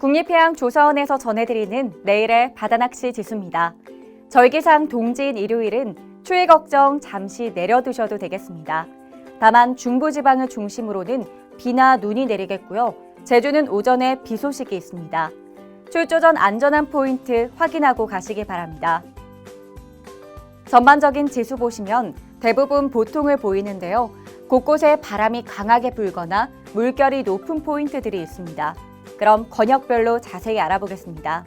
국립해양조사원에서 전해드리는 내일의 바다낚시 지수입니다. 절기상 동지인 일요일은 추위 걱정 잠시 내려두셔도 되겠습니다. 다만 중부지방을 중심으로는 비나 눈이 내리겠고요. 제주는 오전에 비 소식이 있습니다. 출조 전 안전한 포인트 확인하고 가시기 바랍니다. 전반적인 지수 보시면 대부분 보통을 보이는데요. 곳곳에 바람이 강하게 불거나 물결이 높은 포인트들이 있습니다. 그럼 권역별로 자세히 알아보겠습니다.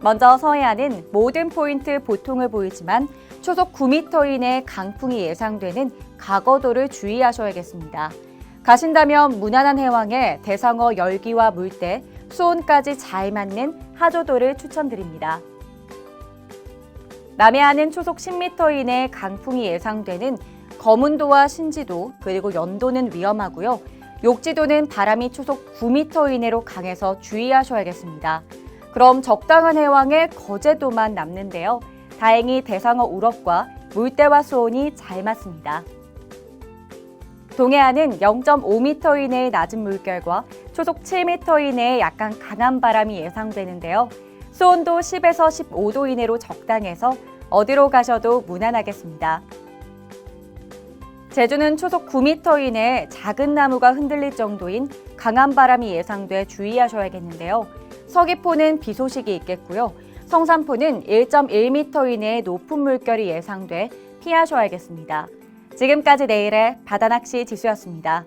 먼저 서해안은 모든 포인트 보통을 보이지만 초속 9m 이내 강풍이 예상되는 가거도를 주의하셔야겠습니다. 가신다면 무난한 해왕에 대상어 열기와 물때, 수온까지 잘 맞는 하조도를 추천드립니다. 남해안은 초속 10m 이내 강풍이 예상되는 거문도와 신지도 그리고 연도는 위험하고요. 욕지도는 바람이 초속 9m 이내로 강해서 주의하셔야겠습니다. 그럼 적당한 해왕에 거제도만 남는데요. 다행히 대상어 우럭과 물때와 수온이 잘 맞습니다. 동해안은 0.5m 이내의 낮은 물결과 초속 7m 이내의 약간 강한 바람이 예상되는데요. 수온도 10에서 15도 이내로 적당해서 어디로 가셔도 무난하겠습니다. 제주는 초속 9m 이내에 작은 나무가 흔들릴 정도인 강한 바람이 예상돼 주의하셔야겠는데요. 서귀포는 비 소식이 있겠고요. 성산포는 1.1m 이내의 높은 물결이 예상돼 피하셔야겠습니다. 지금까지 내일의 바다낚시 지수였습니다.